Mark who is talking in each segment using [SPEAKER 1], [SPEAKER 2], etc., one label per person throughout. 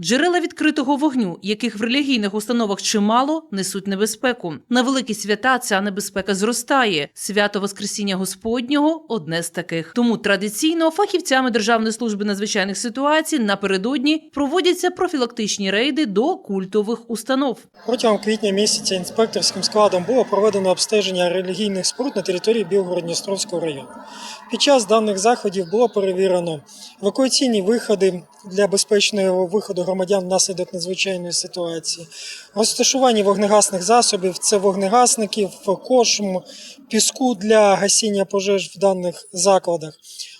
[SPEAKER 1] Джерела відкритого вогню, яких в релігійних установах чимало, несуть небезпеку. На великі свята ця небезпека зростає. Свято Воскресіння Господнього одне з таких. Тому традиційно фахівцями Державної служби надзвичайних ситуацій напередодні проводяться профілактичні рейди до культових установ.
[SPEAKER 2] Протягом квітня місяця інспекторським складом було проведено обстеження релігійних споруд на території Білгород-Дністровського району. Під час даних заходів було перевірено евакуаційні виходи для безпечного виходу громадян внаслідок надзвичайної ситуації, розташування вогнегасних засобів, це вогнегасників, кошм, піску для гасіння пожеж в даних закладах.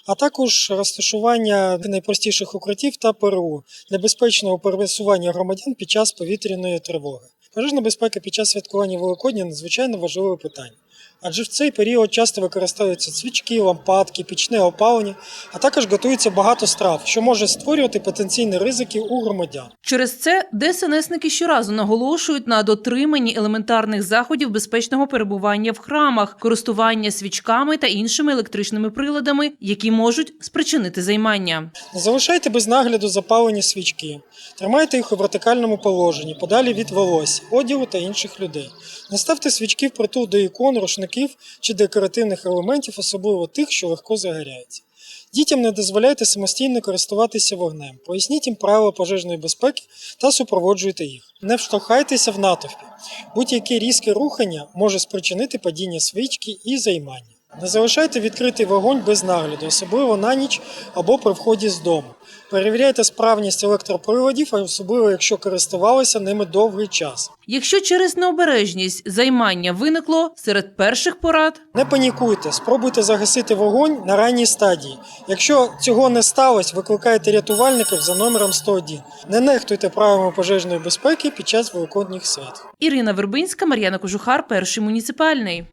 [SPEAKER 2] А також розташування найпростіших укриттів та ПРУ для безпечного пересування громадян під час повітряної тривоги. Пожежна безпека під час святкування Великодня надзвичайно важливе питання. Адже в цей період часто використовуються свічки, лампадки, пічне опалення, а також готується багато страв, що може створювати потенційні ризики у громадян.
[SPEAKER 1] Через це ДСНСники щоразу наголошують на дотриманні елементарних заходів безпечного перебування в храмах, користування свічками та іншими електричними приладами, які можуть спричинити займання.
[SPEAKER 2] Не залишайте без нагляду запалені свічки. Тримайте їх у вертикальному положенні, подалі від волосся, одягу та інших людей. Не ставте свічки впритул до ікон, рушників чи декоративних елементів, особливо тих, що легко загоряються. Дітям не дозволяйте самостійно користуватися вогнем. Поясніть їм правила пожежної безпеки та супроводжуйте їх. Не вштовхайтеся в натовпі. Будь-яке різке рухання може спричинити падіння свічки і займання. Не залишайте відкритий вогонь без нагляду, особливо на ніч або при вході з дому. Перевіряйте справність електроприладів, особливо якщо користувалися ними довгий час.
[SPEAKER 1] Якщо через необережність займання виникло серед перших порад
[SPEAKER 2] Не панікуйте, спробуйте загасити вогонь на ранній стадії. Якщо цього не сталося, викликайте рятувальників за номером 101. Не нехтуйте правилами пожежної безпеки під час великодніх свят.
[SPEAKER 1] Ірина Вербинська, Мар'яна Кожухар, перший муніципальний.